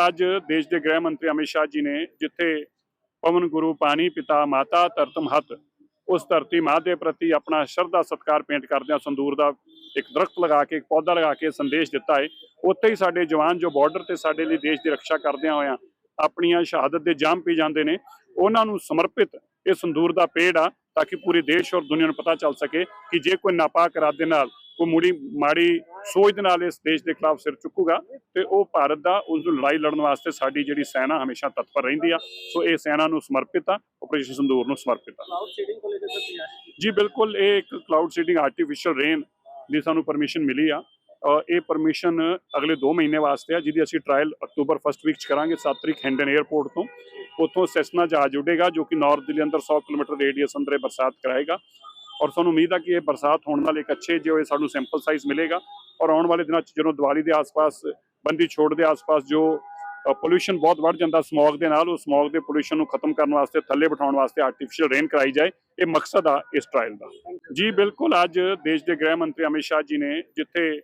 ਬਿਲਕੁਲ ਅੱਜ ਦੇਸ਼ ਦੇ ਗ੍ਰਹਿ ਮੰਤਰੀ ਅਮਿਤ ਸ਼ਾਹ ਜੀ ਨੇ ਜਿੱਥੇ ਪਵਨ ਗੁਰੂ, ਪਾਣੀ ਪਿਤਾ, ਮਾਤਾ ਧਰਤਮ ਹੱਤ, ਉਸ ਧਰਤੀ ਮਾਂ ਦੇ ਪ੍ਰਤੀ ਆਪਣਾ ਸ਼ਰਧਾ, ਸਤਕਾਰ ਪੇਂਟ ਕਰਦਿਆਂ ਸੰਦੂਰ ਦਾ ਇੱਕ ਦਰਖਤ ਲਗਾ ਕੇ, ਇੱਕ ਪੌਦਾ ਲਗਾ ਕੇ ਸੰਦੇਸ਼ ਦਿੱਤਾ ਹੈ ਉੱਥੇ ਹੀ ਸਾਡੇ ਜਵਾਨ ਜੋ ਬਾਰਡਰ ਤੇ ਸਾਡੇ ਲਈ ਦੇਸ਼ ਦੀ ਰੱਖਿਆ ਕਰਦਿਆਂ ਹੋਇਆਂ ਆਪਣੀਆਂ ਸ਼ਹਾਦਤ ਦੇ ਜਾਮ ਪੀ ਜਾਂਦੇ ਨੇ, ਉਹਨਾਂ ਨੂੰ ਸਮਰਪਿਤ ਇਹ ਸੰਦੂਰ ਦਾ ਪੇੜ ਆ, ਤਾਂ ਕਿ ਪੂਰੇ ਦੇਸ਼ ਔਰ ਦੁਨੀਆ ਨੂੰ ਪਤਾ ਚੱਲ ਸਕੇ ਕਿ ਜੇ ਕੋਈ ਨਾਪਾਕ ਇਰਾਦੇ ਨਾਲ ਕੋਈ ਮੁੜੀ ਮਾੜੀ ਸੋਚ ਦੇ ਨਾਲ ਇਸ ਦੇਸ਼ ਦੇ ਖਿਲਾਫ ਸਿਰ ਚੁੱਕੂਗਾ ਤੇ ਉਹ ਭਾਰਤ ਦਾ ਉਸ ਨੂੰ ਲੜਾਈ ਲੜਨ ਵਾਸਤੇ ਸਾਡੀ ਜਿਹੜੀ ਸੈਨਾ ਹਮੇਸ਼ਾ ਤਤਪਰ ਰਹਿੰਦੀ ਆ। ਸੋ ਇਹ ਸੈਨਾ ਨੂੰ ਸਮਰਪਿਤ ਆ ਆਪਰੇਸ਼ਨ ਸੰਦੂਰ ਨੂੰ ਸਮਰਪਿਤ ਆ। ਜੀ ਬਿਲਕੁਲ ਇਹ ਇੱਕ ਕਲਾਉਡ ਸੀਡਿੰਗ ਆਰਟੀਫੀਸ਼ੀਅਲ ਰੇਨ ਦੀ ਸਾਨੂੰ ਪਰਮਿਸ਼ਨ ਮਿਲੀ ਆ। ਇਹ ਪਰਮਿਸ਼ਨ ਅਗਲੇ 2 ਮਹੀਨੇ ਵਾਸਤੇ ਆ ਜਿਹਦੀ ਅਸੀਂ ਟ੍ਰਾਇਲ ਅਕਤੂਬਰ ਫਸਟ ਵੀਕ ਚ ਕਰਾਂਗੇ 7 ਤਰੀਕ ਹੈਂਡਨ 에ਅਰਪੋਰਟ ਤੋਂ। ਉੱਥੋਂ ਸੈਸਨਾ ਜਹਾਜ਼ ਉੱਡੇਗਾ ਜੋ ਕਿ ਨਾਰਥ ਦਿੱਲੀ ਅੰਦਰ 100 ਕਿਲੋਮੀਟਰ ਰੇਡੀਅਸ ਅੰਦਰ ਬਰਸਾਤ ਕਰਾਏਗਾ। ਔਰ ਸਾਨੂੰ ਉਮੀਦ ਆ ਕਿ ਇਹ ਬਰਸਾਤ ਹੋਣ ਨਾਲ ਇੱਕ ਅੱਛੇ ਜੋ ਇਹ ਸਾਨੂੰ ਸੈਂਪਲ ਸਾਈਜ਼ ਮਿਲੇਗਾ। ਔਰ ਆਉਣ ਵਾਲੇ ਦਿਨਾਂ ਚ ਜਦੋਂ ਦੀਵਾਲੀ ਦੇ ਆਸ-ਪਾਸ, ਬੰਦੀ ਛੋੜ ਦੇ ਆਸ-ਪਾਸ ਜੋ ਪੋਲੂਸ਼ਨ ਬਹੁਤ ਵੱਧ ਜਾਂਦਾ ਸਮੌਗ ਦੇ ਨਾਲ, ਉਹ ਸਮੌਗ ਦੇ ਪੋਲੂਸ਼ਨ ਨੂੰ ਖਤਮ ਕਰਨ ਵਾਸਤੇ, ਥੱਲੇ ਬਿਠਾਉਣ ਵਾਸਤੇ ਆਰਟੀਫੀਸ਼ੀਅਲ ਰੇਨ ਕਰਾਈ ਜਾਏ, ਇਹ ਮਕਸਦ ਆ ਇਸ ਟ੍ਰਾਇਲ ਦਾ। ਜੀ, ਬਿਲਕੁਲ ਅੱਜ ਦੇਸ਼ ਦੇ ਗ੍ਰਹਿ ਮੰਤਰੀ ਅਮਿਤ ਸ਼ਾਹ ਜੀ ਨੇ ਜਿੱਥੇ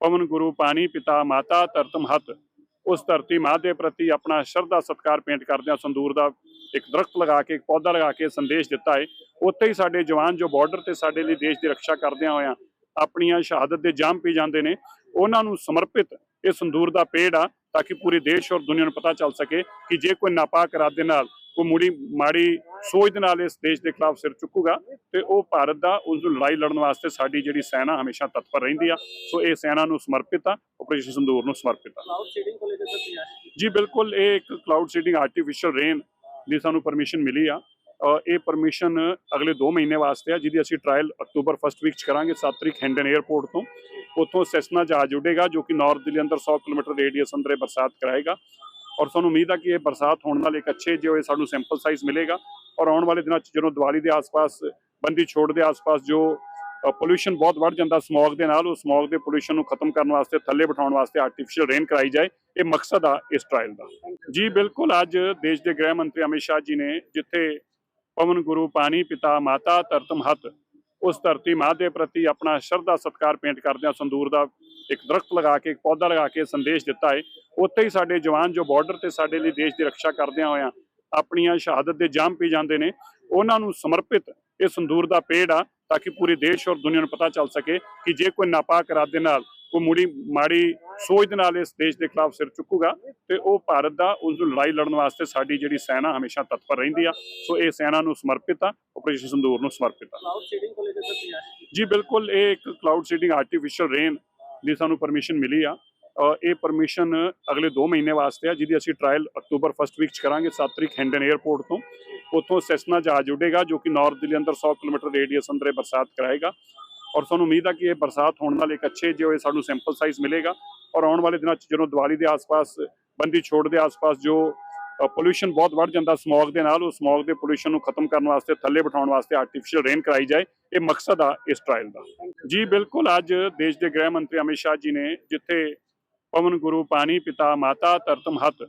ਪਵਨ ਗੁਰੂ, ਪਾਣੀ ਪਿਤਾ, ਮਾਤਾ, ਧਰਤਮ ਹੱਤ, ਉਸ ਧਰਤੀ ਮਾਂ ਦੇ ਪ੍ਰਤੀ ਆਪਣਾ ਸ਼ਰਧਾ ਸਤਕਾਰ ਪੇਂਟ ਕਰਦਿਆਂ ਸੰਦੂਰ ਦਾ ਇੱਕ ਦਰਖਤ ਲਗਾ ਕੇ, ਇੱਕ ਪੌਦਾ ਲਗਾ ਕੇ ਸੰਦੇਸ਼ ਦਿੱਤਾ ਹੈ ਉੱਥੇ ਹੀ ਸਾਡੇ ਜਵਾਨ ਜੋ ਬਾਰਡਰ ਤੇ ਸਾਡੇ ਲਈ ਦੇਸ਼ ਦੀ ਰੱਖਿਆ ਕਰਦਿਆਂ ਹੋਇਆਂ ਆਪਣੀਆਂ ਸ਼ਹਾਦਤ ਦੇ ਜਾਮ ਪੀ ਜਾਂਦੇ ਨੇ ਉਹਨਾਂ ਨੂੰ ਸਮਰਪਿਤ ਇਹ ਸੰਦੂਰ ਦਾ ਪੇੜ ਆ ਤਾਂ ਕਿ ਪੂਰੇ ਦੇਸ਼ ਔਰ ਦੁਨੀਆ ਨੂੰ ਪਤਾ ਚੱਲ ਸਕੇ ਕਿ ਜੇ ਕੋਈ ਨਾਪਾਕ ਇਰਾਦੇ ਨਾਲ ਕੋਈ ਮੁੜੀ ਮਾੜੀ ਸੋਚ ਦੇ ਨਾਲ ਇਸ ਦੇਸ਼ ਦੇ ਖਿਲਾਫ ਸਿਰ ਚੁੱਕੂਗਾ ਤੇ ਉਹ ਭਾਰਤ ਦਾ ਉਸ ਨੂੰ ਲੜਾਈ ਲੜਨ ਵਾਸਤੇ ਸਾਡੀ ਜਿਹੜੀ ਸੈਨਾ ਹਮੇਸ਼ਾ ਤਤਪਰ ਰਹਿੰਦੀ ਆ। ਸੋ ਇਹ ਸੈਨਾ ਨੂੰ ਸਮਰਪਿਤ ਆ ਆਪਰੇਸ਼ਨ ਸੰਦੂਰ ਨੂੰ ਸਮਰਪਿਤ ਆ। ਦੇ ਜੀ ਬਿਲਕੁਲ ਇਹ ਇੱਕ ਕਲਾਉਡ ਸੀਡਿੰਗ ਆਰਟੀਫੀਸ਼ੀਅਲ ਰੇਨ ਦੀ ਸਾਨੂੰ ਪਰਮਿਸ਼ਨ ਮਿਲੀ ਆ। ਇਹ ਪਰਮਿਸ਼ਨ ਅਗਲੇ 2 ਮਹੀਨੇ ਵਾਸਤੇ ਆ, ਜਿਹਦੀ ਅਸੀਂ ਟ੍ਰਾਇਲ ਅਕਤੂਬਰ ਫਸਟ ਵੀਕ ਚ ਕਰਾਂਗੇ 7 ਤਰੀਕ ਹੈਂਡਨ 에ਅਰਪੋਰਟ ਤੋਂ। ਉੱਥੋਂ ਸੈਸਨਾ ਜਹਾਜ਼ ਉੱਡੇਗਾ, ਜੋ ਕਿ ਨਾਰਥ ਦਿੱਲੀ ਅੰਦਰ 100 ਕਿਲੋਮੀਟਰ ਰੇਡੀਅਸ ਅੰਦਰ ਇਹ ਬਰਸਾਤ ਕਰਾਏਗਾ। ਔਰ ਸਾਨੂੰ ਉਮੀਦ ਆ ਕਿ ਇਹ ਬਰਸਾਤ ਹੋਣ ਨਾਲ ਇੱਕ ਅੱਛੇ ਜੋ ਸਾਨੂੰ ਸੈਂਪਲ ਸਾਈਜ਼ ਮਿਲੇਗਾ। ਔਰ ਆਉਣ ਵਾਲੇ ਦਿਨਾਂ ਚ ਜਦੋਂ ਦੀਵਾਲੀ ਦੇ ਆਸ-ਪਾਸ, ਬੰਦੀ ਛੋੜ ਦੇ ਆਸ-ਪਾਸ ਜੋ ਪੋਲੂਸ਼ਨ ਬਹੁਤ ਵੱਧ ਜਾਂਦਾ ਸਮੌਗ ਦੇ ਨਾਲ, ਉਹ ਸਮੌਗ ਦੇ ਪੋਲੂਸ਼ਨ ਨੂੰ ਖਤਮ ਕਰਨ ਵਾਸਤੇ, ਥੱਲੇ ਬਿਠਾਉਣ ਵਾਸਤੇ ਆਰਟੀਫੀਸ਼ੀਅਲ ਰੇਨ ਕਰਾਈ ਜਾਏ, ਇਹ ਮਕਸਦ ਆ ਇਸ ਟ੍ਰਾਇਲ ਦਾ। ਜੀ, ਬਿਲਕੁਲ, ਅੱਜ ਦੇਸ਼ ਦੇ ਗ੍ਰਹਿ ਮੰਤਰੀ ਅਮਿਤ ਸ਼ਾਹ ਜੀ ਨੇ ਜਿੱਥੇ ਪਵਨ ਗੁਰੂ ਪਾਣੀ ਪਿਤਾ ਮਾਤਾ ਧਰਤ ਹੱਤ। ਉਸ ਧਰਤੀ ਮਾਂ ਦੇ ਪ੍ਰਤੀ ਆਪਣਾ ਸ਼ਰਧਾ ਸਤਕਾਰ ਪੇਂਟ ਕਰਦਿਆਂ ਸੰਦੂਰ ਦਾ ਇੱਕ ਦਰਖਤ ਲਗਾ ਕੇ, ਇੱਕ ਪੌਦਾ ਲਗਾ ਕੇ ਸੰਦੇਸ਼ ਦਿੱਤਾ ਹੈ ਉੱਥੇ ਹੀ ਸਾਡੇ ਜਵਾਨ ਜੋ ਬਾਰਡਰ ਤੇ ਸਾਡੇ ਲਈ ਦੇਸ਼ ਦੀ ਰੱਖਿਆ ਕਰਦਿਆਂ ਹੋਇਆਂ ਆਪਣੀਆਂ ਸ਼ਹਾਦਤ ਦੇ ਜਾਮ ਪੀ ਜਾਂਦੇ ਨੇ, ਉਹਨਾਂ ਨੂੰ ਸਮਰਪਿਤ ਇਹ ਸੰਦੂਰ ਦਾ ਪੇੜ ਆ ਤਾਂ ਕਿ ਪੂਰੇ ਦੇਸ਼ ਔਰ ਦੁਨੀਆ ਨੂੰ ਪਤਾ ਚੱਲ ਸਕੇ ਕਿ ਜੇ ਕੋਈ ਨਾਪਾਕ ਇਰਾਦੇ ਨਾਲ ਕੋਈ ਮੁੜੀ ਮਾੜੀ ਸੋਚ ਦੇ ਨਾਲ ਇਸ ਦੇਸ਼ ਦੇ ਖਿਲਾਫ ਸਿਰ ਚੁੱਕੂਗਾ ਤੇ ਉਹ ਭਾਰਤ ਦਾ ਉਸ ਨੂੰ ਲੜਾਈ ਲੜਨ ਵਾਸਤੇ ਸਾਡੀ ਜਿਹੜੀ ਸੈਨਾ ਹਮੇਸ਼ਾ ਤਤਪਰ ਰਹਿੰਦੀ ਆ। ਸੋ ਇਹ ਸੈਨਾ ਨੂੰ ਸਮਰਪਿਤ ਆ ਆਪਰੇਸ਼ਨ ਸੰਦੂਰ ਨੂੰ ਸਮਰਪਿਤ ਆ। ਜੀ ਬਿਲਕੁਲ ਇਹ ਇੱਕ ਕਲਾਉਡ ਸੀਡਿੰਗ ਆਰਟੀਫੀਸ਼ੀਅਲ ਰੇਨ ਦੀ ਸਾਨੂੰ ਪਰਮਿਸ਼ਨ ਮਿਲੀ ਆ। ਇਹ ਪਰਮਿਸ਼ਨ ਅਗਲੇ 2 ਮਹੀਨੇ ਵਾਸਤੇ ਆ ਜਿਹਦੀ ਅਸੀਂ ਟ੍ਰਾਇਲ ਅਕਤੂਬਰ ਫਸਟ ਵੀਕ ਚ ਕਰਾਂਗੇ 7 ਤਰੀਕ ਹੈਂਡਨ 에ਅਰਪੋਰਟ ਤੋਂ। ਉੱਥੋਂ ਸੈਸਨਾ ਜਹਾਜ਼ ਉੱਡੇਗਾ ਜੋ ਕਿ ਨਾਰਥ ਦਿੱਲੀ ਅੰਦਰ 100 ਕਿਲੋਮੀਟਰ ਰੇਡੀਅਸ ਅੰਦਰ ਬਰਸਾਤ ਕਰਾਏਗਾ। ਔਰ ਸਾਨੂੰ ਉਮੀਦ ਆ ਕਿ ਇਹ ਬਰਸਾਤ ਹੋਣ ਨਾਲ ਇੱਕ ਅੱਛੇ ਜੋ ਇਹ ਸਾਨੂੰ ਸੈਂਪਲ ਸਾਈਜ਼ ਮਿਲੇਗਾ। ਔਰ ਆਉਣ ਵਾਲੇ ਦਿਨਾਂ ਚ ਜਦੋਂ ਦੀਵਾਲੀ ਦੇ ਆਸ-ਪਾਸ, ਬੰਦੀ ਛੋੜ ਦੇ ਆਸ-ਪਾਸ ਜੋ ਪੋਲੂਸ਼ਨ ਬਹੁਤ ਵੱਧ ਜਾਂਦਾ ਸਮੌਗ ਦੇ ਨਾਲ, ਉਹ ਸਮੌਗ ਦੇ ਪੋਲੂਸ਼ਨ ਨੂੰ ਖਤਮ ਕਰਨ ਵਾਸਤੇ, ਥੱਲੇ ਬਿਠਾਉਣ ਵਾਸਤੇ ਆਰਟੀਫੀਸ਼ੀਅਲ ਰੇਨ ਕਰਾਈ ਜਾਏ, ਇਹ ਮਕਸਦ ਆ ਇਸ ਟ੍ਰਾਇਲ ਦਾ। ਜੀ, ਬਿਲਕੁਲ ਅੱਜ ਦੇਸ਼ ਦੇ ਗ੍ਰਹਿ ਮੰਤਰੀ ਅਮਿਤ ਸ਼ਾਹ ਜੀ ਨੇ ਜਿੱਥੇ ਪਵਨ ਗੁਰੂ, ਪਾਣੀ ਪਿਤਾ, ਮਾਤਾ, ਧਰਤਮ ਹੱਤ,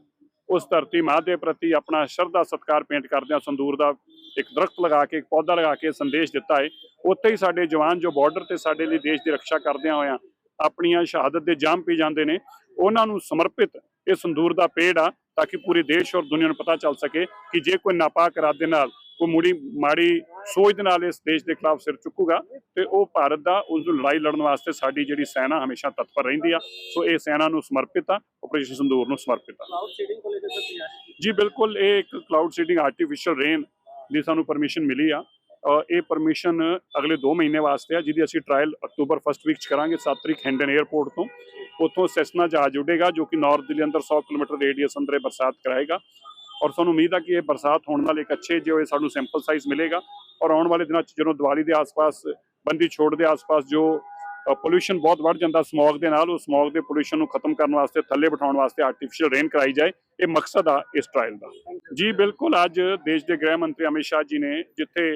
ਉਸ ਧਰਤੀ ਮਾਂ ਦੇ ਪ੍ਰਤੀ ਆਪਣਾ ਸ਼ਰਧਾ ਸਤਕਾਰ ਪੇਂਟ ਕਰਦਿਆਂ ਸੰਦੂਰ ਦਾ ਇੱਕ ਦਰਖਤ ਲਗਾ ਕੇ, ਇੱਕ ਪੌਦਾ ਲਗਾ ਕੇ ਸੰਦੇਸ਼ ਦਿੱਤਾ ਹੈ। ਉੱਥੇ ਹੀ ਸਾਡੇ ਜਵਾਨ ਜੋ ਬਾਰਡਰ ਤੇ ਸਾਡੇ ਲਈ ਦੇਸ਼ ਦੀ ਰੱਖਿਆ ਕਰਦਿਆਂ ਹੋਇਆਂ ਆਪਣੀਆਂ ਸ਼ਹਾਦਤ ਦੇ ਜਾਮ ਪੀ ਜਾਂਦੇ ਨੇ ਉਹਨਾਂ ਨੂੰ ਸਮਰਪਿਤ ਇਹ ਸੰਦੂਰ ਦਾ ਪੇੜ ਆ ਤਾਂ ਕਿ ਪੂਰੇ ਦੇਸ਼ ਔਰ ਦੁਨੀਆ ਨੂੰ ਪਤਾ ਚੱਲ ਸਕੇ ਕਿ ਜੇ ਕੋਈ ਨਾਪਾਕ ਇਰਾਦੇ ਨਾਲ ਕੋਈ ਮੁੜੀ ਮਾੜੀ ਸੋਚ ਦੇ ਨਾਲ ਇਸ ਦੇਸ਼ ਦੇ ਖਿਲਾਫ ਸਿਰ ਚੁੱਕੂਗਾ ਤੇ ਉਹ ਭਾਰਤ ਦਾ ਉਸ ਨੂੰ ਲੜਾਈ ਲੜਨ ਵਾਸਤੇ ਸਾਡੀ ਜਿਹੜੀ ਸੈਨਾ ਹਮੇਸ਼ਾ ਤਤਪਰ ਰਹਿੰਦੀ ਆ। ਸੋ ਇਹ ਸੈਨਾ ਨੂੰ ਸਮਰਪਿਤ ਆ ਆਪਰੇਸ਼ਨ ਸੰਦੂਰ ਨੂੰ ਸਮਰਪਿਤ ਆ। ਦੇ ਜੀ ਬਿਲਕੁਲ ਇਹ ਇੱਕ ਕਲਾਉਡ ਸੀਡਿੰਗ ਆਰਟੀਫੀਸ਼ੀਅਲ ਰੇਨ ਦੀ ਸਾਨੂੰ ਪਰਮਿਸ਼ਨ ਮਿਲੀ ਆ। ਇਹ ਪਰਮਿਸ਼ਨ ਅਗਲੇ 2 ਮਹੀਨੇ ਵਾਸਤੇ ਆ, ਜਿਹਦੀ ਅਸੀਂ ਟ੍ਰਾਇਲ ਅਕਤੂਬਰ ਫਸਟ ਵੀਕ ਚ ਕਰਾਂਗੇ 7 ਤਰੀਕ ਹੈਂਡਨ 에ਅਰਪੋਰਟ ਤੋਂ। ਉੱਥੋਂ ਸੈਸਨਾ ਜਹਾਜ਼ ਉੱਡੇਗਾ, ਜੋ ਕਿ ਨਾਰਥ ਦਿੱਲੀ ਅੰਦਰ 100 ਕਿਲੋਮੀਟਰ ਰੇਡੀਅਸ ਅੰਦਰ ਇਹ ਬਰਸਾਤ ਕਰਾਏਗਾ। ਔਰ ਸਾਨੂੰ ਉਮੀਦ ਆ ਕਿ ਇਹ ਬਰਸਾਤ ਹੋਣ ਨਾਲ ਇੱਕ ਅੱਛੇ ਜੋ ਸਾਨੂੰ ਸੈਂਪਲ ਸਾਈਜ਼ ਮਿਲੇਗਾ। ਔਰ ਆਉਣ ਵਾਲੇ ਦਿਨਾਂ ਚ ਜਦੋਂ ਦੀਵਾਲੀ ਦੇ ਆਸ-ਪਾਸ, ਬੰਦੀ ਛੋੜ ਦੇ ਆਸ-ਪਾਸ ਜੋ ਪੋਲੂਸ਼ਨ ਬਹੁਤ ਵੱਧ ਜਾਂਦਾ ਸਮੌਗ ਦੇ ਨਾਲ, ਉਹ ਸਮੌਗ ਦੇ ਪੋਲੂਸ਼ਨ ਨੂੰ ਖਤਮ ਕਰਨ ਵਾਸਤੇ, ਥੱਲੇ ਬਿਠਾਉਣ ਵਾਸਤੇ ਆਰਟੀਫੀਸ਼ੀਅਲ ਰੇਨ ਕਰਾਈ ਜਾਏ, ਇਹ ਮਕਸਦ ਆ ਇਸ ਟ੍ਰਾਇਲ ਦਾ। ਜੀ, ਬਿਲਕੁਲ, ਅੱਜ ਦੇਸ਼ ਦੇ ਗ੍ਰਹਿ ਮੰਤਰੀ ਅਮਿਤ ਸ਼ਾਹ ਜੀ ਨੇ ਜਿੱਥੇ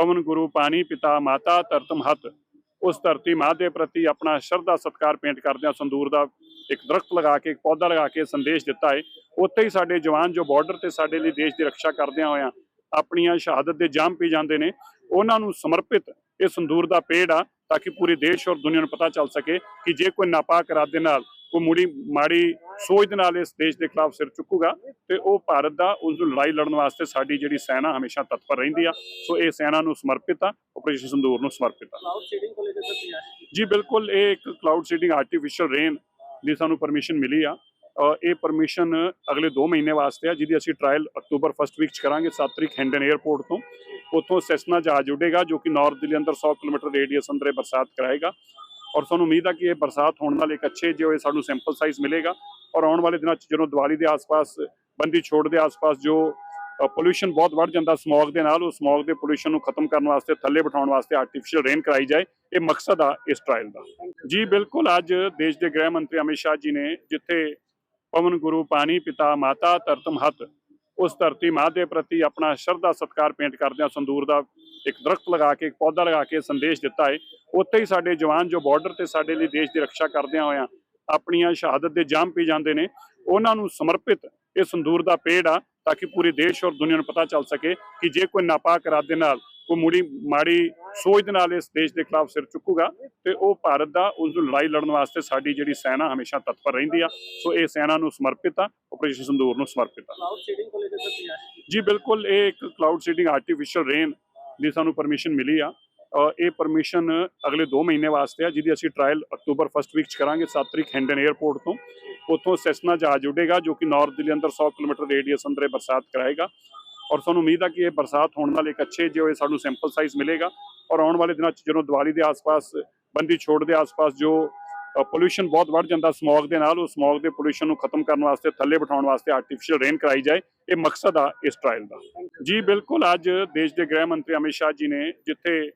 ਪਵਨ ਗੁਰੂ ਪਾਣੀ ਪਿਤਾ ਮਾਤਾ ਧਰਤਮ ਹੱਤ ਉਸ ਧਰਤੀ ਮਾਂ ਦੇ ਪ੍ਰਤੀ ਆਪਣਾ ਸ਼ਰਧਾ ਸਤਕਾਰ ਪੇਂਟ ਕਰਦਿਆਂ ਸੰਦੂਰ ਦਾ ਇੱਕ ਦਰਖਤ ਲਗਾ ਕੇ, ਇੱਕ ਪੌਦਾ ਲਗਾ ਕੇ ਸੰਦੇਸ਼ ਦਿੱਤਾ ਹੈ ਉੱਥੇ ਹੀ ਸਾਡੇ ਜਵਾਨ ਜੋ ਬਾਰਡਰ ਤੇ ਸਾਡੇ ਲਈ ਦੇਸ਼ ਦੀ ਰੱਖਿਆ ਕਰਦਿਆਂ ਹੋਇਆਂ ਆਪਣੀਆਂ ਸ਼ਹਾਦਤ ਦੇ ਜਾਮ ਪੀ ਜਾਂਦੇ ਨੇ, ਉਹਨਾਂ ਨੂੰ ਸਮਰਪਿਤ ਇਹ ਸੰਦੂਰ ਦਾ ਪੇੜ ਆ, ਤਾਂ ਕਿ ਪੂਰੇ ਦੇਸ਼ ਔਰ ਦੁਨੀਆ ਨੂੰ ਪਤਾ ਚੱਲ ਸਕੇ ਕਿ ਜੇ ਕੋਈ ਨਾਪਾਕ ਇਰਾਦੇ ਨਾਲ ਕੋਈ ਮੂੜੀ ਮਾੜੀ ਸੋਚ ਦੇ ਨਾਲ ਇਸ ਦੇਸ਼ ਦੇ ਖਿਲਾਫ ਸਿਰ ਚੁੱਕੂਗਾ ਤੇ ਉਹ ਭਾਰਤ ਦਾ ਉਸ ਨੂੰ ਲੜਾਈ ਲੜਨ ਵਾਸਤੇ ਸਾਡੀ ਜਿਹੜੀ ਸੈਨਾ ਹਮੇਸ਼ਾ ਤਤਪਰ ਰਹਿੰਦੀ ਆ। ਸੋ ਇਹ ਸੈਨਾ ਨੂੰ ਸਮਰਪਿਤ ਆ ਆਪਰੇਸ਼ਨ ਸੰਦੂਰ ਨੂੰ ਸਮਰਪਿਤ ਆ। ਜੀ ਬਿਲਕੁਲ ਇਹ ਇੱਕ ਕਲਾਊਡ ਸੀਡਿੰਗ ਆਰਟੀਫੀਸ਼ੀਅਲ ਰੇਨ ਦੀ ਸਾਨੂੰ ਪਰਮਿਸ਼ਨ ਮਿਲੀ ਆ। ਇਹ ਪਰਮਿਸ਼ਨ ਅਗਲੇ 2 ਮਹੀਨੇ ਵਾਸਤੇ ਆ ਜਿਹਦੀ ਅਸੀਂ ਟ੍ਰਾਇਲ ਅਕਤੂਬਰ ਫਸਟ ਵੀਕ ਚ ਕਰਾਂਗੇ 7 ਤਰੀਕ ਹੈਂਡਨ 에ਅਰਪੋਰਟ ਤੋਂ। ਉੱਥੋਂ ਸੈਸਨਾ ਜਹਾਜ਼ ਉੱਡੇਗਾ ਜੋ ਕਿ ਨਾਰਥ ਦਿੱਲੀ ਅੰਦਰ 100 ਕਿਲੋਮੀਟਰ ਰੇਡੀਅਸ ਅੰਦਰ ਬਰਸਾਤ ਕਰਾਏਗਾ। ਔਰ ਸਾਨੂੰ ਉਮੀਦ ਆ ਕਿ ਇਹ ਬਰਸਾਤ ਹੋਣ ਨਾਲ ਇੱਕ ਅੱਛੇ ਜੋ ਇਹ ਸਾਨੂੰ ਸੈਂਪਲ ਸਾਈਜ਼ ਮਿਲੇਗਾ ਔਰ ਆਉਣ ਵਾਲੇ ਦਿਨਾਂ ਚ ਜਦੋਂ ਦੀਵਾਲੀ ਦੇ ਆਸ-ਪਾਸ, ਬੰਦੀ ਛੋੜ ਦੇ ਆਸ-ਪਾਸ ਜੋ ਪੋਲੂਸ਼ਨ ਬਹੁਤ ਵੱਧ ਜਾਂਦਾ ਸਮੌਗ ਦੇ ਨਾਲ, ਉਹ ਸਮੌਗ ਦੇ ਪੋਲੂਸ਼ਨ ਨੂੰ ਖਤਮ ਕਰਨ ਵਾਸਤੇ, ਥੱਲੇ ਬਿਠਾਉਣ ਵਾਸਤੇ ਆਰਟੀਫੀਸ਼ੀਅਲ ਰੇਨ ਕਰਾਈ ਜਾਏ, ਇਹ ਮਕਸਦ ਆ ਇਸ ਟ੍ਰਾਇਲ ਦਾ। ਜੀ, ਬਿਲਕੁਲ ਅੱਜ ਦੇਸ਼ ਦੇ ਗ੍ਰਹਿ ਮੰਤਰੀ ਅਮਿਤ ਸ਼ਾਹ ਜੀ ਨੇ ਜਿੱਥੇ ਪਵਨ ਗੁਰੂ, ਪਾਣੀ ਪਿਤਾ, ਮਾਤਾ, ਧਰਤਮ ਹੱਤ, ਉਸ ਧਰਤੀ ਮਾਂ ਦੇ ਪ੍ਰਤੀ ਆਪਣਾ ਸ਼ਰਧਾ ਸਤਕਾਰ ਪੇਂਟ ਕਰਦਿਆਂ ਸੰਦੂਰ ਦਾ ਇੱਕ ਦਰਖਤ ਲਗਾ ਕੇ, ਇੱਕ ਪੌਦਾ ਲਗਾ ਕੇ ਸੰਦੇਸ਼ ਦਿੱਤਾ ਹੈ। ਉੱਥੇ ਹੀ ਸਾਡੇ ਜਵਾਨ ਜੋ ਬਾਰਡਰ ਤੇ ਸਾਡੇ ਲਈ ਦੇਸ਼ ਦੀ ਰੱਖਿਆ ਕਰਦਿਆਂ ਹੋਇਆਂ ਆਪਣੀਆਂ ਸ਼ਹਾਦਤ ਦੇ ਜਾਮ ਪੀ ਜਾਂਦੇ ਨੇ ਉਹਨਾਂ ਨੂੰ ਸਮਰਪਿਤ ਇਹ ਸੰਦੂਰ ਦਾ ਪੇੜ ਆ ਤਾਂ ਕਿ ਪੂਰੇ ਦੇਸ਼ ਔਰ ਦੁਨੀਆ ਨੂੰ ਪਤਾ ਚੱਲ ਸਕੇ ਕਿ ਜੇ ਕੋਈ ਨਾਪਾਕ ਰਾਤ ਦੇ ਨਾਲ ਕੋਈ ਮੁੜੀ ਮਾੜੀ ਸੋਚ ਦੇ ਨਾਲ ਇਸ ਦੇਸ਼ ਦੇ ਖਿਲਾਫ ਸਿਰ ਚੁੱਕੂਗਾ ਤੇ ਉਹ ਭਾਰਤ ਦਾ ਉਸ ਨੂੰ ਲੜਾਈ ਲੜਨ ਵਾਸਤੇ ਸਾਡੀ ਜਿਹੜੀ ਸੈਨਾ ਹਮੇਸ਼ਾ ਤਤਪਰ ਰਹਿੰਦੀ ਆ। ਸੋ ਇਹ ਸੈਨਾ ਨੂੰ ਸਮਰਪਿਤ ਆ ਆਪਰੇਸ਼ਨ ਸੰਦੂਰ ਨੂੰ ਸਮਰਪਿਤ ਆ। ਜੀ ਬਿਲਕੁਲ ਇਹ ਇੱਕ ਕਲਾਊਡ ਸੀਡਿੰਗ ਆਰਟੀਫੀਸ਼ੀਅਲ ਰੇਨ ਦੀ ਸਾਨੂੰ ਪਰਮਿਸ਼ਨ ਮਿਲੀ ਆ। ਇਹ ਪਰਮਿਸ਼ਨ ਅਗਲੇ 2 ਮਹੀਨੇ ਵਾਸਤੇ ਆ, ਜਿਹਦੀ ਅਸੀਂ ਟ੍ਰਾਇਲ ਅਕਤੂਬਰ ਫਸਟ ਵੀਕ ਚ ਕਰਾਂਗੇ 7 ਤਰੀਕ ਹੈਂਡਨ 에ਅਰਪੋਰਟ ਤੋਂ। ਉੱਥੋਂ ਸੈਸਨਾ ਜਹਾਜ਼ ਉੱਡੇਗਾ, ਜੋ ਕਿ ਨਾਰਥ ਦਿੱਲੀ ਅੰਦਰ 100 ਕਿਲੋਮੀਟਰ ਰੇਡੀਅਸ ਅੰਦਰ ਇਹ ਬਰਸਾਤ ਕਰਾਏਗਾ। ਔਰ ਸਾਨੂੰ ਉਮੀਦ ਆ ਕਿ ਇਹ ਬਰਸਾਤ ਹੋਣ ਨਾਲ ਇੱਕ ਅੱਛੇ ਜੋ ਸਾਨੂੰ ਸੈਂਪਲ ਸਾਈਜ਼ ਮਿਲੇਗਾ। ਔਰ ਆਉਣ ਵਾਲੇ ਦਿਨਾਂ ਚ ਜਦੋਂ ਦੀਵਾਲੀ ਦੇ ਆਸ-ਪਾਸ, ਬੰਦੀ ਛੋੜ ਦੇ ਆਸ-ਪਾਸ ਜੋ ਪੋਲੂਸ਼ਨ ਬਹੁਤ ਵੱਧ ਜਾਂਦਾ ਸਮੌਗ ਦੇ ਨਾਲ, ਉਹ ਸਮੌਗ ਦੇ ਪੋਲੂਸ਼ਨ ਨੂੰ ਖਤਮ ਕਰਨ ਵਾਸਤੇ, ਥੱਲੇ ਬਿਠਾਉਣ ਵਾਸਤੇ ਆਰਟੀਫੀਸ਼ੀਅਲ ਰੇਨ ਕਰਾਈ ਜਾਏ, ਇਹ ਮਕਸਦ ਆ ਇਸ ਟ੍ਰਾਇਲ ਦਾ। ਜੀ, ਬਿਲਕੁਲ ਅੱਜ ਦੇਸ਼ ਦੇ ਗ੍ਰਹਿ ਮੰਤਰੀ ਅਮਿਤ ਸ਼ਾਹ ਜੀ ਨੇ, ਜਿੱਥੇ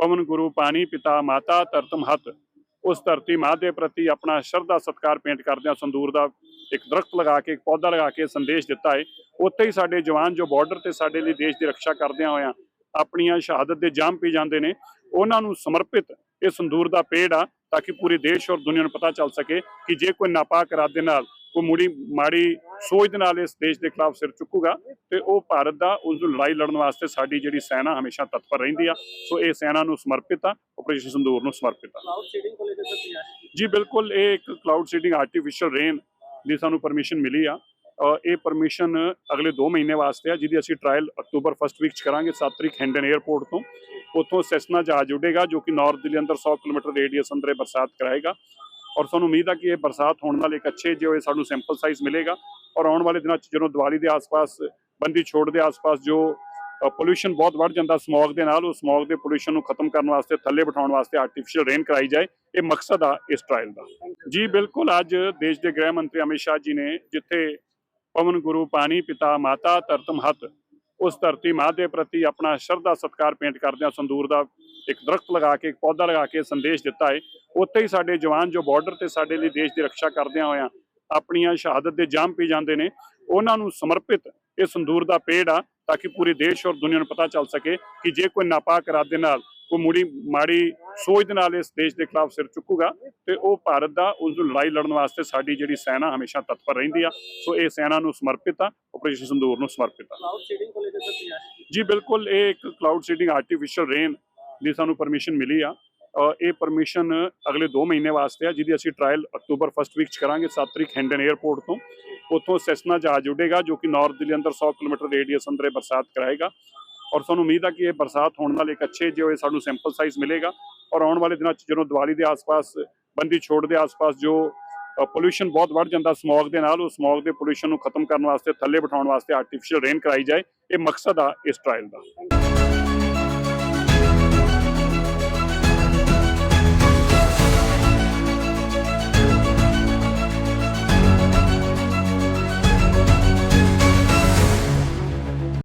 ਪਵਨ ਗੁਰੂ ਪਾਣੀ ਪਿਤਾ ਮਾਤਾ ਧਰਤਮ ਹੱਤ। ਉਸ ਧਰਤੀ ਮਾਂ ਦੇ ਪ੍ਰਤੀ ਆਪਣਾ ਸ਼ਰਧਾ ਸਤਕਾਰ ਪੇਂਟ ਕਰਦਿਆਂ ਸੰਦੂਰ ਦਾ ਇੱਕ ਦਰਖਤ ਲਗਾ ਕੇ, ਇੱਕ ਪੌਦਾ ਲਗਾ ਕੇ ਸੰਦੇਸ਼ ਦਿੱਤਾ ਹੈ ਉੱਥੇ ਹੀ ਸਾਡੇ ਜਵਾਨ ਜੋ ਬਾਰਡਰ ਤੇ ਸਾਡੇ ਲਈ ਦੇਸ਼ ਦੀ ਰੱਖਿਆ ਕਰਦਿਆਂ ਹੋਇਆਂ ਆਪਣੀਆਂ ਸ਼ਹਾਦਤ ਦੇ ਜਾਮ ਪੀ ਜਾਂਦੇ ਨੇ, ਉਹਨਾਂ ਨੂੰ ਸਮਰਪਿਤ ਇਹ ਸੰਦੂਰ ਦਾ ਪੇੜ ਆ ਤਾਂ ਕਿ ਪੂਰੇ ਦੇਸ਼ ਔਰ ਦੁਨੀਆ ਨੂੰ ਪਤਾ ਚੱਲ ਸਕੇ ਕਿ ਜੇ ਕੋਈ ਨਾਪਾਕ ਇਰਾਦੇ ਨਾਲ ਕੋਈ ਮੁੜੀ ਮਾੜੀ ਸੋਚ ਦੇ ਨਾਲ ਇਸ ਦੇਸ਼ ਦੇ ਖਿਲਾਫ ਸਿਰ ਚੁੱਕੂਗਾ ਤੇ ਉਹ ਭਾਰਤ ਦਾ ਉਸ ਨੂੰ ਲੜਾਈ ਲੜਨ ਵਾਸਤੇ ਸਾਡੀ ਜਿਹੜੀ ਸੈਨਾ ਹਮੇਸ਼ਾ ਤਤਪਰ ਰਹਿੰਦੀ ਆ ਸੋ ਇਹ ਸੈਨਾ ਨੂੰ ਸਮਰਪਿਤ ਆ ਆਪਰੇਸ਼ਨ ਸੰਦੂਰ ਨੂੰ ਸਮਰਪਿਤ ਆ ਜੀ ਬਿਲਕੁਲ ਇਹ ਇੱਕ ਕਲਾਊਡ ਸੀਡਿੰਗ ਆਰਟੀਫੀਸ਼ੀਅਲ ਰੇਨ ਦੀ ਸਾਨੂੰ ਪਰਮਿਸ਼ਨ ਮਿਲੀ ਆ ਇਹ ਪਰਮਿਸ਼ਨ ਅਗਲੇ 2 ਮਹੀਨੇ ਵਾਸਤੇ ਆ ਜਿਹਦੀ ਅਸੀਂ ਟ੍ਰਾਇਲ ਅਕਤੂਬਰ ਫਸਟ ਵੀਕ ਚ ਕਰਾਂਗੇ 7 ਤਰੀਕ ਹੈਂਡਨ 에ਅਰਪੋਰਟ ਤੋਂ ਉੱਥੋਂ ਸੈਸਨਾ ਜਹਾਜ਼ ਜੁੜੇਗਾ ਜੋ ਕਿ ਨਾਰਥ ਦਿੱਲੀ ਅੰਦਰ 100 ਕਿਲੋਮੀਟਰ ਰੇਡੀਅਸ ਅੰਦਰੇ ਬਰਸਾਤ ਕਰਾਏਗਾ ਔਰ ਸਾਨੂੰ ਉਮੀਦ ਆ ਕਿ ਇਹ ਬਰਸਾਤ ਹੋਣ ਨਾਲ ਇੱਕ ਅੱਛੇ ਜੋ ਇਹ ਸਾਨੂੰ ਸੈਂਪਲ ਸਾਈਜ਼ ਮਿਲੇਗਾ। ਔਰ ਆਉਣ ਵਾਲੇ ਦਿਨਾਂ ਚ ਜਦੋਂ ਦੀਵਾਲੀ ਦੇ ਆਸ-ਪਾਸ, ਬੰਦੀ ਛੋੜ ਦੇ ਆਸ-ਪਾਸ ਜੋ ਪੋਲੂਸ਼ਨ ਬਹੁਤ ਵੱਧ ਜਾਂਦਾ ਸਮੌਗ ਦੇ ਨਾਲ, ਉਹ ਸਮੌਗ ਦੇ ਪੋਲੂਸ਼ਨ ਨੂੰ ਖਤਮ ਕਰਨ ਵਾਸਤੇ, ਥੱਲੇ ਬਿਠਾਉਣ ਵਾਸਤੇ ਆਰਟੀਫੀਸ਼ੀਅਲ ਰੇਨ ਕਰਾਈ ਜਾਏ, ਇਹ ਮਕਸਦ ਆ ਇਸ ਟ੍ਰਾਇਲ ਦਾ। ਜੀ, ਬਿਲਕੁਲ ਅੱਜ ਦੇਸ਼ ਦੇ ਗ੍ਰਹਿ ਮੰਤਰੀ ਅਮਿਤ ਸ਼ਾਹ ਜੀ ਨੇ ਜਿੱਥੇ ਪਵਨ ਗੁਰੂ, ਪਾਣੀ ਪਿਤਾ, ਮਾਤਾ, ਧਰਤਮ ਹੱਤ, ਉਸ ਧਰਤੀ ਮਾਂ ਦੇ ਪ੍ਰਤੀ ਆਪਣਾ ਸ਼ਰਧਾ ਸਤਕਾਰ ਪੇਂਟ ਕਰਦਿਆਂ ਸੰਦੂਰ ਦਾ ਇੱਕ ਦਰਖਤ ਲਗਾ ਕੇ, ਇੱਕ ਪੌਦਾ ਲਗਾ ਕੇ ਸੰਦੇਸ਼ ਦਿੱਤਾ ਹੈ। ਉੱਥੇ ਹੀ ਸਾਡੇ ਜਵਾਨ ਜੋ ਬਾਰਡਰ ਤੇ ਸਾਡੇ ਲਈ ਦੇਸ਼ ਦੀ ਰੱਖਿਆ ਕਰਦਿਆਂ ਹੋਇਆਂ ਆਪਣੀਆਂ ਸ਼ਹਾਦਤ ਦੇ ਜਾਮ ਪੀ ਜਾਂਦੇ ਨੇ ਉਹਨਾਂ ਨੂੰ ਸਮਰਪਿਤ ਇਹ ਸੰਦੂਰ ਦਾ ਪੇੜ ਆ ਤਾਂ ਕਿ ਪੂਰੇ ਦੇਸ਼ ਔਰ ਦੁਨੀਆ ਨੂੰ ਪਤਾ ਚੱਲ ਸਕੇ ਕਿ ਜੇ ਕੋਈ ਨਾਪਾਕ ਰਾਤ ਦੇ ਨਾਲ ਕੋਈ ਮੁੜੀ ਮਾੜੀ ਸੋਚ ਦੇ ਨਾਲ ਇਸ ਦੇਸ਼ ਦੇ ਖਿਲਾਫ ਸਿਰ ਚੁੱਕੂਗਾ ਤੇ ਉਹ ਭਾਰਤ ਦਾ ਉਸ ਨੂੰ ਲੜਾਈ ਲੜਨ ਵਾਸਤੇ ਸਾਡੀ ਜਿਹੜੀ ਸੈਨਾ ਹਮੇਸ਼ਾ ਤਤਪਰ ਰਹਿੰਦੀ ਆ। ਸੋ ਇਹ ਸੈਨਾ ਨੂੰ ਸਮਰਪਿਤ ਆ ਆਪਰੇਸ਼ਨ ਸੰਦੂਰ ਨੂੰ ਸਮਰਪਿਤ ਆ। ਜੀ ਬਿਲਕੁਲ ਇਹ ਇੱਕ ਕਲਾਊਡ ਸੀਡਿੰਗ ਆਰਟੀਫੀਸ਼ੀਅਲ ਰੇਨ ਦੀ ਸਾਨੂੰ ਪਰਮਿਸ਼ਨ ਮਿਲੀ ਆ। ਇਹ ਪਰਮਿਸ਼ਨ ਅਗਲੇ 2 ਮਹੀਨੇ ਵਾਸਤੇ ਆ, ਜਿਹਦੀ ਅਸੀਂ ਟ੍ਰਾਇਲ ਅਕਤੂਬਰ ਫਸਟ ਵੀਕ ਚ ਕਰਾਂਗੇ 7 ਤਰੀਕ ਹੈਂਡਨ 에ਅਰਪੋਰਟ ਤੋਂ। ਉੱਥੋਂ ਸੈਸਨਾ ਜਹਾਜ਼ ਉੱਡੇਗਾ, ਜੋ ਕਿ ਨਾਰਥ ਦਿੱਲੀ ਅੰਦਰ 100 ਕਿਲੋਮੀਟਰ ਰੇਡੀਅਸ ਅੰਦਰ ਇਹ ਬਰਸਾਤ ਕਰਾਏਗਾ। ਔਰ ਸਾਨੂੰ ਉਮੀਦ ਆ ਕਿ ਇਹ ਬਰਸਾਤ ਹੋਣ ਨਾਲ ਇੱਕ ਅੱਛੇ ਜੋ ਇਹ ਸਾਨੂੰ ਸੈਂਪਲ ਸਾਈਜ਼ ਮਿਲੇਗਾ। ਔਰ ਆਉਣ ਵਾਲੇ ਦਿਨਾਂ ਚ ਜਦੋਂ ਦੀਵਾਲੀ ਦੇ ਆਸ-ਪਾਸ, ਬੰਦੀ ਛੋੜ ਦੇ ਆਸ-ਪਾਸ ਜੋ ਪੋਲੂਸ਼ਨ ਬਹੁਤ ਵੱਧ ਜਾਂਦਾ ਸਮੌਗ ਦੇ ਨਾਲ, ਉਹ ਸਮੌਗ ਦੇ ਪੋਲੂਸ਼ਨ ਨੂੰ ਖਤਮ ਕਰਨ ਵਾਸਤੇ, ਥੱਲੇ ਬਿਠਾਉਣ ਵਾਸਤੇ ਆਰਟੀਫੀਸ਼ੀਅਲ ਰੇਨ ਕਰਾਈ ਜਾਏ, ਇਹ ਮਕਸਦ ਆ ਇਸ ਟ੍ਰਾਇਲ ਦਾ।